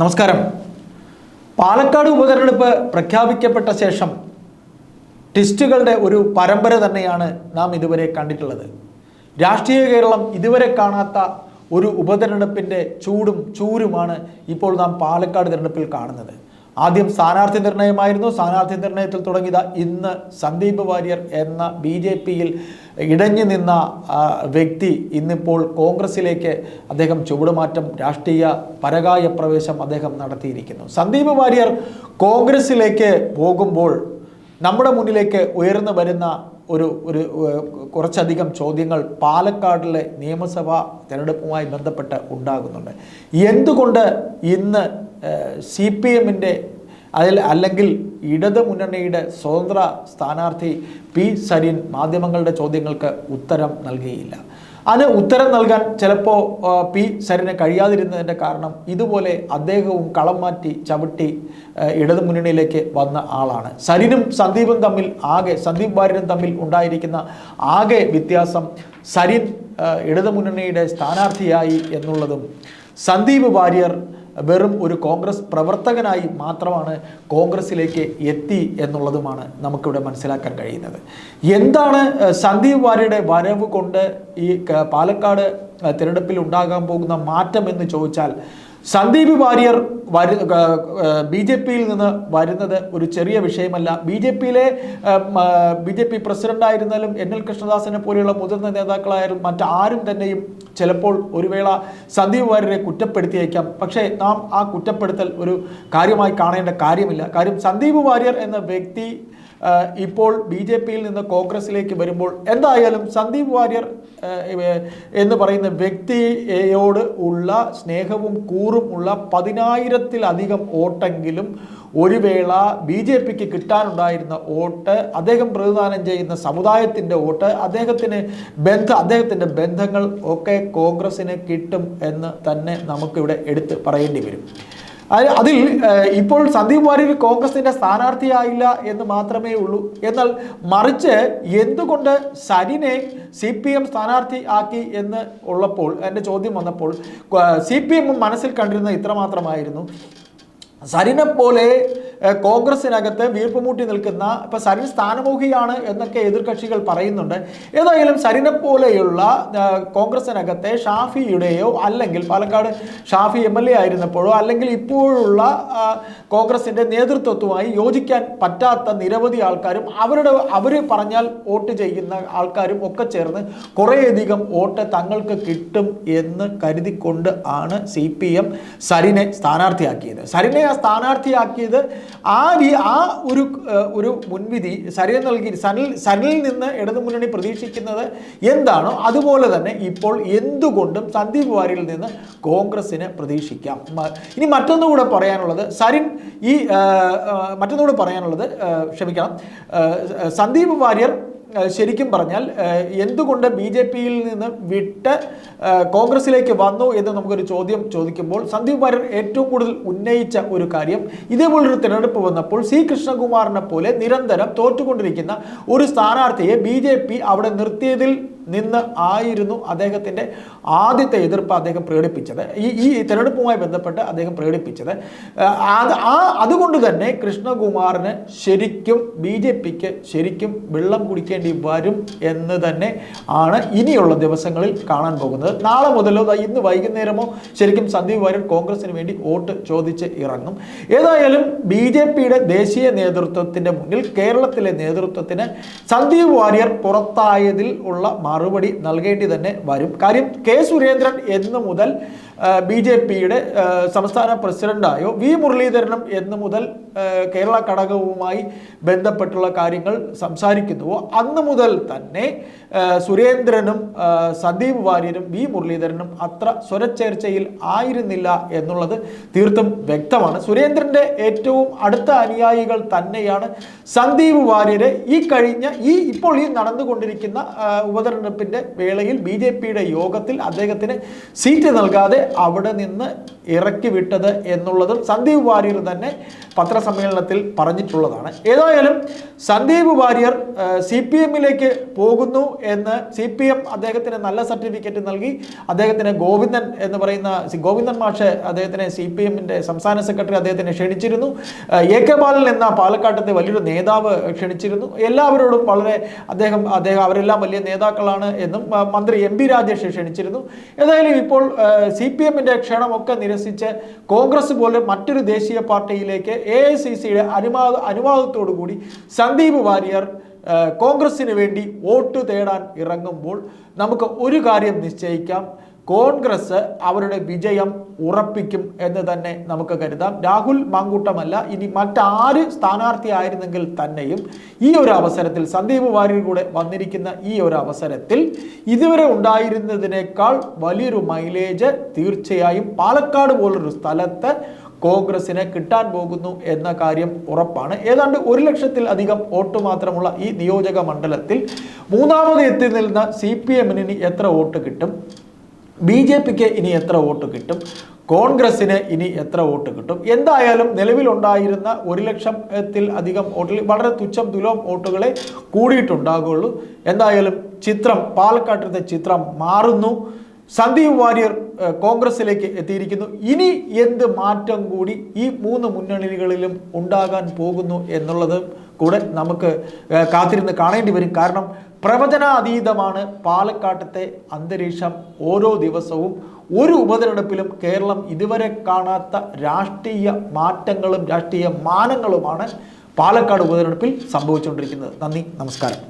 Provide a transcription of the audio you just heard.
നമസ്കാരം. പാലക്കാട് ഉപതെരഞ്ഞെടുപ്പ് പ്രഖ്യാപിക്കപ്പെട്ട ശേഷം ടിസ്റ്റുകളുടെ ഒരു പരമ്പര തന്നെയാണ് നാം ഇതുവരെ കണ്ടിട്ടുള്ളത്. രാഷ്ട്രീയ കേരളം ഇതുവരെ കാണാത്ത ഒരു ഉപതെരഞ്ഞെടുപ്പിന്റെ ചൂടും ചൂരുമാണ് ഇപ്പോൾ നാം പാലക്കാട് തിരഞ്ഞെടുപ്പിൽ കാണുന്നത്. ആദ്യം സ്ഥാനാർത്ഥി നിർണയമായിരുന്നു. സ്ഥാനാർത്ഥി നിർണയത്തിൽ തുടങ്ങിയത് ഇന്ന് സന്ദീപ് വാര്യർ എന്ന ബി ജെ പിയിൽ ഇടഞ്ഞു നിന്ന വ്യക്തി ഇന്നിപ്പോൾ കോൺഗ്രസിലേക്ക് അദ്ദേഹം ചുവടുമാറ്റം രാഷ്ട്രീയ പരകായ പ്രവേശം അദ്ദേഹം നടത്തിയിരിക്കുന്നു. സന്ദീപ് വാര്യർ കോൺഗ്രസിലേക്ക് പോകുമ്പോൾ നമ്മുടെ മുന്നിലേക്ക് ഉയർന്നു വരുന്ന ഒരു ഒരു കുറച്ചധികം ചോദ്യങ്ങൾ പാലക്കാടിലെ നിയമസഭാ തെരഞ്ഞെടുപ്പുമായി ബന്ധപ്പെട്ട് ഉണ്ടാകുന്നുണ്ട്. എന്തുകൊണ്ട് ഇന്ന് സി പി എമ്മിന്റെ അതിൽ അല്ലെങ്കിൽ ഇടത് മുന്നണിയുടെ സ്വതന്ത്ര സ്ഥാനാർത്ഥി പി സരിൻ മാധ്യമങ്ങളുടെ ചോദ്യങ്ങൾക്ക് ഉത്തരം നൽകിയില്ല. അതിന് ഉത്തരം നൽകാൻ ചിലപ്പോൾ പി സരിന് കഴിയാതിരുന്നതിന്റെ കാരണം ഇതുപോലെ അദ്ദേഹവും കളം മാറ്റി ചവിട്ടി ഇടതു മുന്നണിയിലേക്ക് വന്ന ആളാണ്. സരിനും സന്ദീപും തമ്മിൽ ആകെ സന്ദീപ് വാര്യനും തമ്മിൽ ഉണ്ടായിരിക്കുന്ന ആകെ വ്യത്യാസം സരിൻ ഇടതു മുന്നണിയുടെ സ്ഥാനാർത്ഥിയായി എന്നുള്ളതും സന്ദീപ് വാര്യർ വെറും ഒരു കോൺഗ്രസ് പ്രവർത്തകനായി മാത്രമാണ് കോൺഗ്രസ്സിലേക്ക് എത്തി എന്നുള്ളതുമാണ് നമുക്കിവിടെ മനസ്സിലാക്കാൻ കഴിയുന്നത്. എന്താണ് സന്ദീപ് വാര്യയുടെ വരവ് കൊണ്ട് ഈ പാലക്കാട് തിരഞ്ഞെടുപ്പിൽ ഉണ്ടാകാൻ പോകുന്ന മാറ്റം എന്ന് ചോദിച്ചാൽ സന്ദീപ് വാര്യർ വരു ബി ജെ പിയിൽ നിന്ന് വരുന്നത് ഒരു ചെറിയ വിഷയമല്ല. ബി ജെ പിയിലെ ബി ജെ പി പ്രസിഡന്റായിരുന്നാലും എൻ എൽ കൃഷ്ണദാസിനെ പോലെയുള്ള മുതിർന്ന നേതാക്കളായാലും മറ്റാരും തന്നെയും ചിലപ്പോൾ ഒരു വേള സന്ദീപ് വാര്യരെ കുറ്റപ്പെടുത്തിയേക്കാം. പക്ഷേ നാം ആ കുറ്റപ്പെടുത്തൽ ഒരു കാര്യമായി കാണേണ്ട കാര്യമില്ല. കാര്യം സന്ദീപ് വാര്യർ എന്ന വ്യക്തി ഇപ്പോൾ ബി ജെ പിയിൽ നിന്ന് കോൺഗ്രസിലേക്ക് വരുമ്പോൾ എന്തായാലും സന്ദീപ് വാര്യർ എന്ന് പറയുന്ന വ്യക്തിയോട് ഉള്ള സ്നേഹവും കൂറും ഉള്ള പതിനായിരത്തിലധികം വോട്ടെങ്കിലും ഒരു വേള ബി ജെ പിക്ക് കിട്ടാനുണ്ടായിരുന്ന വോട്ട് അദ്ദേഹം പ്രതിദാനം ചെയ്യുന്ന സമുദായത്തിന്റെ വോട്ട് അദ്ദേഹത്തിന് ബന്ധ അദ്ദേഹത്തിന്റെ ബന്ധങ്ങൾ ഒക്കെ കോൺഗ്രസ്സിന് കിട്ടും എന്ന് തന്നെ നമുക്കിവിടെ എടുത്ത് പറയേണ്ടി വരും. അതിൽ ഇപ്പോൾ സന്ദീപ് വാര്യർ കോൺഗ്രസിന്റെ സ്ഥാനാർത്ഥിയായില്ല എന്ന് മാത്രമേ ഉള്ളൂ. എന്നാൽ മറിച്ച് എന്തുകൊണ്ട് സനിനെ സി പി എം സ്ഥാനാർത്ഥി ആക്കി എന്ന് ഉള്ളപ്പോൾ എന്റെ ചോദ്യം വന്നപ്പോൾ സി പി എം മനസ്സിൽ കണ്ടിരുന്നത് ഇത്രമാത്രമായിരുന്നു. സരിനെ പോലെ കോൺഗ്രസിനകത്ത് വീർപ്പുമുട്ടി നിൽക്കുന്ന ഇപ്പൊ സരിൻ സ്ഥാനമോഹിയാണ് എന്നൊക്കെ എതിർകക്ഷികൾ പറയുന്നുണ്ട്. ഏതായാലും സരിനെ പോലെയുള്ള കോൺഗ്രസിനകത്തെ ഷാഫിയുടെയോ അല്ലെങ്കിൽ Palakkad Shafi M L A ആയിരുന്നപ്പോഴോ അല്ലെങ്കിൽ ഇപ്പോഴുള്ള കോൺഗ്രസിന്റെ നേതൃത്വത്തുമായി യോജിക്കാൻ പറ്റാത്ത നിരവധി ആൾക്കാരും അവരുടെ അവർ പറഞ്ഞാൽ വോട്ട് ചെയ്യുന്ന ആൾക്കാരും ഒക്കെ ചേർന്ന് കുറേയധികം വോട്ട് തങ്ങൾക്ക് കിട്ടും എന്ന് കരുതിക്കൊണ്ട് ആണ് സി പി എം സരിനെ സ്ഥാനാർത്ഥിയാക്കിയത്. സരിനെ ആ സ്ഥാനാർത്ഥിയാക്കിയത് ആ രീ ആ ഒരു ഒരു മുൻവിധി സരിന് നൽകി സനിൽ സനിൽ നിന്ന് ഇടതു മുന്നണി പ്രതീക്ഷിക്കുന്നത് എന്താണോ അതുപോലെ തന്നെ ഇപ്പോൾ എന്തുകൊണ്ടും സന്ദീപ് വാര്യയിൽ നിന്ന് കോൺഗ്രസിന് പ്രതീക്ഷിക്കാം. ഇനി മറ്റൊന്നുകൂടെ പറയാനുള്ളത് സരിൻ ഈ മറ്റൊന്നുകൂടെ പറയാനുള്ളത് ക്ഷമിക്കണം സന്ദീപ് വാര്യർ ശരിക്കും പറഞ്ഞാൽ എന്തുകൊണ്ട് ബി ജെ പിയിൽ നിന്ന് വിട്ട് കോൺഗ്രസിലേക്ക് വന്നു എന്ന് നമുക്കൊരു ചോദ്യം ചോദിക്കുമ്പോൾ സന്ദീപ് വാര്യർ ഏറ്റവും കൂടുതൽ ഉന്നയിച്ച ഒരു കാര്യം ഇതേപോലൊരു തിരഞ്ഞെടുപ്പ് വന്നപ്പോൾ സി കൃഷ്ണകുമാറിനെ പോലെ നിരന്തരം തോറ്റുകൊണ്ടിരിക്കുന്ന ഒരു സ്ഥാനാർത്ഥിയെ ബി അവിടെ നിർത്തിയതിൽ നിന്ന് ആയിരുന്നു അദ്ദേഹത്തിന്റെ ആദ്യത്തെ എതിർപ്പ് അദ്ദേഹം പ്രകടിപ്പിച്ചത്. ഈ ഈ തെരഞ്ഞെടുപ്പുമായി ബന്ധപ്പെട്ട് അദ്ദേഹം പ്രകടിപ്പിച്ചത്. അത് ആ അതുകൊണ്ട് തന്നെ കൃഷ്ണകുമാറിന് ശരിക്കും ബി ജെ പിക്ക് ശരിക്കും വെള്ളം കുടിക്കേണ്ടി വരും എന്ന് തന്നെ ആണ് ഇനിയുള്ള ദിവസങ്ങളിൽ കാണാൻ പോകുന്നത്. നാളെ മുതലോ ഇന്ന് വൈകുന്നേരമോ ശരിക്കും സന്ദീപ് വാര്യർ കോൺഗ്രസിന് വേണ്ടി വോട്ട് ചോദിച്ച് ഇറങ്ങും. ഏതായാലും ബി ജെ പിയുടെ ദേശീയ നേതൃത്വത്തിന്റെ മുന്നിൽ കേരളത്തിലെ നേതൃത്വത്തിന് സന്ദീപ് വാര്യർ പുറത്തായതിൽ ഉള്ള മറുപടി നൽകേണ്ടി തന്നെ വരും. കാര്യം കെ സുരേന്ദ്രൻ എന്ന് മുതൽ ബി ജെ പിയുടെ സംസ്ഥാന പ്രസിഡന്റായോ വി മുരളീധരനും എന്ന് മുതൽ കേരള ഘടകവുമായി ബന്ധപ്പെട്ടുള്ള കാര്യങ്ങൾ സംസാരിക്കുന്നുവോ? അന്ന് മുതൽ തന്നെ സുരേന്ദ്രനും സന്ദീപ് വാര്യരും വി മുരളീധരനും അത്ര സ്വരച്ചേർച്ചയിൽ ആയിരുന്നില്ല എന്നുള്ളത് തീർത്തും വ്യക്തമാണ്. സുരേന്ദ്രന്റെ ഏറ്റവും അടുത്ത അനുയായികൾ തന്നെയാണ് സന്ദീപ് വാര്യര്. ഈ കഴിഞ്ഞ ഈ ഇപ്പോൾ ഈ നടന്നുകൊണ്ടിരിക്കുന്ന ഉപതെരഞ്ഞെടുപ്പിന്റെ വേളയിൽ ബി ജെ പിയുടെ യോഗത്തിൽ അദ്ദേഹത്തിന് സീറ്റ് നൽകാതെ അവിടെ നിന്ന് ഇറക്കി വിട്ടത് എന്നുള്ളതും സന്ദീപ് വാര്യർ തന്നെ പത്രസമ്മേളനത്തിൽ പറഞ്ഞിട്ടുള്ളതാണ്. ഏതായാലും സന്ദീപ് വാര്യർ സി പി എമ്മിലേക്ക് പോകുന്നു എന്ന് സി പി എം അദ്ദേഹത്തിന് നല്ല സർട്ടിഫിക്കറ്റ് നൽകി. അദ്ദേഹത്തിന് ഗോവിന്ദൻ എന്ന് പറയുന്ന ഗോവിന്ദൻ മാഷ് അദ്ദേഹത്തിനെ സി പി എമ്മിന്റെ സംസ്ഥാന സെക്രട്ടറി അദ്ദേഹത്തിനെ ക്ഷണിച്ചിരുന്നു. എ കെ ബാലൻ എന്ന പാലക്കാട്ടത്തെ വലിയൊരു നേതാവ് ക്ഷണിച്ചിരുന്നു. എല്ലാവരോടും വളരെ അദ്ദേഹം അദ്ദേഹം അവരെല്ലാം വലിയ നേതാക്കളാണ് എന്നും മന്ത്രി എം പി രാജേഷ് ക്ഷണിച്ചിരുന്നു. ഏതായാലും ഇപ്പോൾ സി പി എമ്മിന്റെ ക്ഷണമൊക്കെ നിരസിച്ച് കോൺഗ്രസ് പോലെ മറ്റൊരു ദേശീയ പാർട്ടിയിലേക്ക് എ ഐ സി സിയുടെ അനുവാദ അനുവാദത്തോടു കൂടി സന്ദീപ് വാര്യർ കോൺഗ്രസിന് വേണ്ടി വോട്ട് തേടാൻ ഇറങ്ങുമ്പോൾ നമുക്ക് ഒരു കാര്യം നിശ്ചയിക്കാം. കോൺഗ്രസ് അവരുടെ വിജയം ഉറപ്പിക്കും എന്ന് തന്നെ നമുക്ക് കരുതാം. രാഹുൽ മാങ്കൂട്ടമല്ല ഇനി മറ്റാര് സ്ഥാനാർത്ഥിയായിരുന്നെങ്കിൽ തന്നെയും ഈ ഒരു അവസരത്തിൽ സന്ദീപ് വാര്യർ കൂടെ വന്നിരിക്കുന്ന ഈ ഒരു അവസരത്തിൽ ഇതുവരെ ഉണ്ടായിരുന്നതിനേക്കാൾ വലിയൊരു മൈലേജ് തീർച്ചയായും പാലക്കാട് പോലൊരു സ്ഥലത്ത് കോൺഗ്രസിന് കിട്ടാൻ പോകുന്നു എന്ന കാര്യം ഉറപ്പാണ്. ഏതാണ്ട് ഒരു ലക്ഷത്തിൽ അധികം വോട്ട് മാത്രമുള്ള ഈ നിയോജക മണ്ഡലത്തിൽ മൂന്നാമത് എത്തി നിൽക്കുന്ന സി പി എത്ര വോട്ട് കിട്ടും? ബി ജെ പിക്ക് ഇനി എത്ര വോട്ട് കിട്ടും? കോൺഗ്രസ്സിന് ഇനി എത്ര വോട്ട് കിട്ടും? എന്തായാലും നിലവിലുണ്ടായിരുന്ന ഒരു ലക്ഷത്തിൽ അധികം വോട്ടിൽ വളരെ തുച്ഛം തുലോം വോട്ടുകളെ കൂടിയിട്ടുണ്ടാകുള്ളൂ. എന്തായാലും ചിത്രം പാലക്കാട്ടിലത്തെ ചിത്രം മാറുന്നു. സന്ദീപ് വാര്യർ കോൺഗ്രസിലേക്ക് എത്തിയിരിക്കുന്നു. ഇനി എന്ത് മാറ്റം കൂടി ഈ മൂന്ന് മുന്നണികളിലും ഉണ്ടാകാൻ പോകുന്നു എന്നുള്ളത് കൂടെ നമുക്ക് കാത്തിരുന്ന് കാണേണ്ടി വരും. കാരണം പ്രവചനാതീതമാണ് പാലക്കാട്ടത്തെ അന്തരീക്ഷം ഓരോ ദിവസവും ഒരു ഉപതെരഞ്ഞെടുപ്പിലും കേരളം ഇതുവരെ കാണാത്ത രാഷ്ട്രീയ മാറ്റങ്ങളും രാഷ്ട്രീയ മാനങ്ങളുമാണ് പാലക്കാട് ഉപതെരഞ്ഞെടുപ്പിൽ സംഭവിച്ചുകൊണ്ടിരിക്കുന്നത്. നന്ദി നമസ്കാരം.